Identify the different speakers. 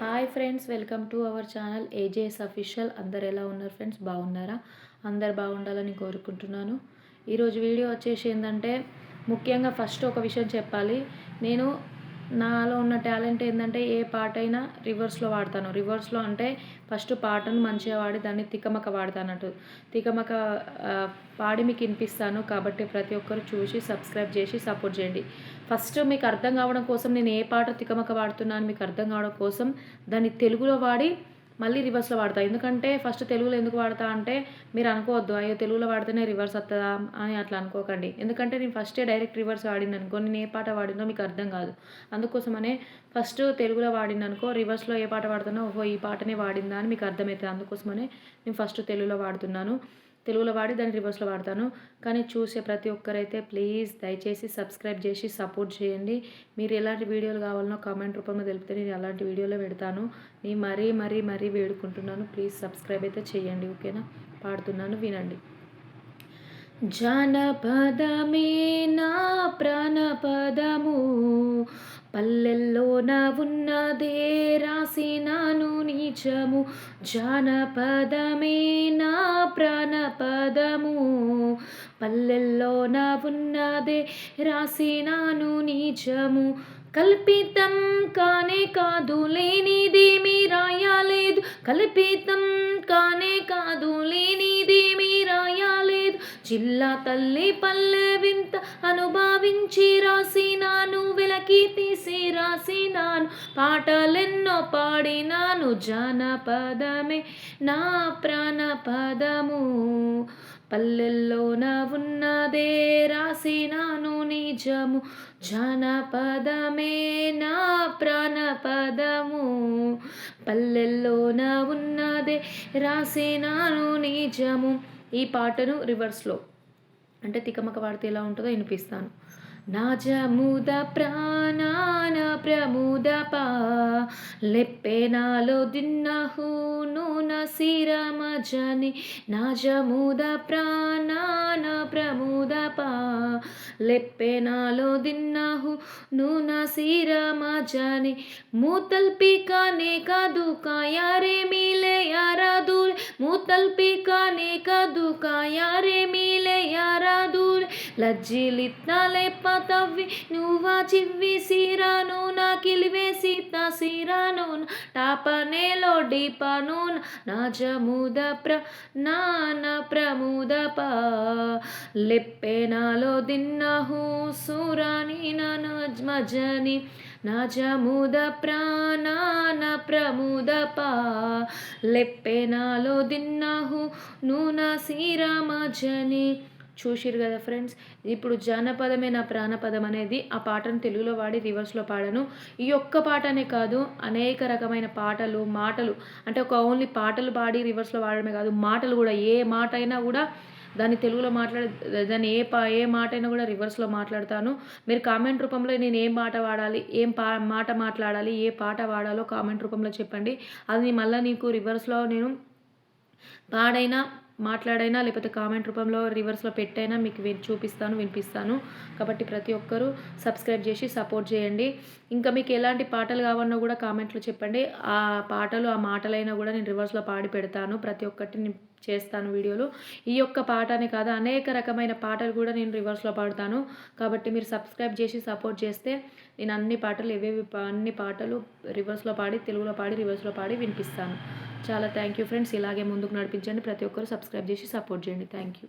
Speaker 1: Hi friends welcome to our channel AJS official. అందరు ఎలా ఉన్నారు ఫ్రెండ్స్? బాగున్నారా? అందరు బాగుండాలని కోరుకుంటున్నాను. ఈరోజు వీడియో వచ్చేసి ఏంటంటే ముఖ్యంగా ఫస్ట్ ఒక విషయం చెప్పాలి. నేను నాలో ఉన్న టాలెంట్ ఏంటంటే ఏ పాట అయినా రివర్స్లో వాడతాను. రివర్స్లో అంటే ఫస్ట్ పాటను మంచిగా వాడి దాన్ని తికమక వాడతానట్టు. తికమక పాడి మీకు వినిపిస్తాను. కాబట్టి ప్రతి ఒక్కరు చూసి సబ్స్క్రైబ్ చేసి సపోర్ట్ చేయండి. ఫస్ట్ మీకు అర్థం కావడం కోసం నేను ఏ పాట తికమక వాడుతున్నాను మీకు అర్థం కావడం కోసం దాన్ని తెలుగులో వాడి మళ్ళీ రివర్స్లో వాడతా. ఎందుకంటే ఫస్ట్ తెలుగులో ఎందుకు వాడతా అంటే మీరు అనుకోవద్దు. అయ్యో తెలుగులో వాడితేనే రివర్స్ వస్తుందా అని అట్లా అనుకోకండి. ఎందుకంటే నేను ఫస్టే డైరెక్ట్ రివర్స్ వాడింది అనుకో నేను ఏ పాట వాడిందో మీకు అర్థం కాదు. అందుకోసమనే ఫస్ట్ తెలుగులో వాడింది అనుకో రివర్స్లో ఏ పాట వాడుతున్నా ఓహో ఈ పాటనే వాడిందా అని మీకు అర్థమవుతుంది అందుకోసమనే నేను ఫస్ట్ తెలుగులో వాడుతున్నాను. తెలుగులో వాడి దాన్ని రివర్స్లో వాడతాను. కానీ చూసే ప్రతి ఒక్కరైతే ప్లీజ్ దయచేసి సబ్స్క్రైబ్ చేసి సపోర్ట్ చేయండి. మీరు ఎలాంటి వీడియోలు కావాలనో కామెంట్ రూపంలో తెలిపితే నేను అలాంటి వీడియోలో పెడతాను. నేను మరీ మరీ మరీ వేడుకుంటున్నాను. ప్లీజ్ సబ్స్క్రైబ్ అయితే చేయండి ఓకేనా? పాడుతున్నాను వినండి. జానపదమే నా పల్లెల్లోన ఉన్నదే రాసినాను నీచము. జానపదమే నా ప్రాణపదము. పల్లెల్లోన ఉన్నదే రాసినాను నీచము. కల్పితం కానే కాదు లేనిదేమీ రాయలేదు. కల్పితం కానే కాదు లేనిదేమీ రాయలేదు. జిల్లా తల్లి పల్లె వింత అనుభవించి రాసినాను వెలకి పాడినాను పాటలెన్నో పాడినాను జానపదమే నా ప్రాణపదము. పల్లెల్లోన ఉన్నదే రాసినాను నిజము జానపదమే నా ప్రాణపదము. పల్లెల్లోన ఉన్నదే రాసినాను నిజము. ఈ పాటను రివర్స్లో అంటే తికమక వాడితే ఎలా ఉంటుందో వినిపిస్తాను. నాజముద ప్రాణ ప్రముదపా. లెప్పెనాలో దిన్నహూను నూన శిరమజని నాజముద ప్రాణాన ప్రముదపా. లెప్పెనాలో దిన్నహు నూన శిరమజని మూతల్పికానే కాదు కాయారే మీలే యారాదూల్. మూతల్పికానే కాదు కాయా యారాదూల్ లజ్జిలిత్తాలే నువ్వా చివ్వి సీరాను నా కిలివే సీత సిరాను టాపనేలో డీపను నా జముద ప్ర నాన ప్రముద ప లెప్పెనాలో దిన్నహు సురాని నజని నజముద ప్రాణాన ప్రముద పా లెప్పెనాలో దిన్నహు నూన శ్రీరామజని చూసిరు కదా ఫ్రెండ్స్. ఇప్పుడు జానపదమే నా ప్రాణపదం అనేది ఆ పాటను తెలుగులో వాడి రివర్స్లో పాడాను. ఈ ఒక్క పాటనే కాదు అనేక రకమైన పాటలు మాటలు. అంటే ఒక ఓన్లీ పాటలు పాడి రివర్స్లో వాడడమే కాదు మాటలు కూడా. ఏ మాట అయినా కూడా దాన్ని తెలుగులో మాట్లాడే దాన్ని ఏ పా ఏ మాట అయినా కూడా రివర్స్లో మాట్లాడతాను. మీరు కామెంట్ రూపంలో నేను ఏం మాట వాడాలి ఏం పా మాట మాట్లాడాలి ఏ పాట వాడాలో కామెంట్ రూపంలో చెప్పండి. అది మళ్ళీ నీకు రివర్స్లో నేను పాడైనా మాట్లాడైనా లేకపోతే కామెంట్ రూపంలో రివర్స్లో పెట్టైనా మీకు విన్ చూపిస్తాను వినిపిస్తాను. కాబట్టి ప్రతి ఒక్కరూ సబ్స్క్రైబ్ చేసి సపోర్ట్ చేయండి. ఇంకా మీకు ఎలాంటి పాటలు కావన్నా కూడా కామెంట్లో చెప్పండి. ఆ పాటలు ఆ మాటలైనా కూడా నేను రివర్స్లో పాడి పెడతాను. ప్రతి ఒక్కటి నేను చేస్తాను వీడియోలు. ఈ యొక్క పాటనే కాదు అనేక రకమైన పాటలు కూడా నేను రివర్స్లో పాడతాను. కాబట్టి మీరు సబ్స్క్రైబ్ చేసి సపోర్ట్ చేస్తే నేను అన్ని పాటలు ఏవేవి అన్ని పాటలు రివర్స్లో పాడి తెలుగులో పాడి రివర్స్లో పాడి వినిపిస్తాను. చాలా థ్యాంక్ యూ ఫ్రెండ్స్ ఇలాగే ముందుకు నడిపించండి. ప్రతి ఒక్కరు సబ్స్క్రైబ్ చేసి సపోర్ట్ చేయండి. Thank you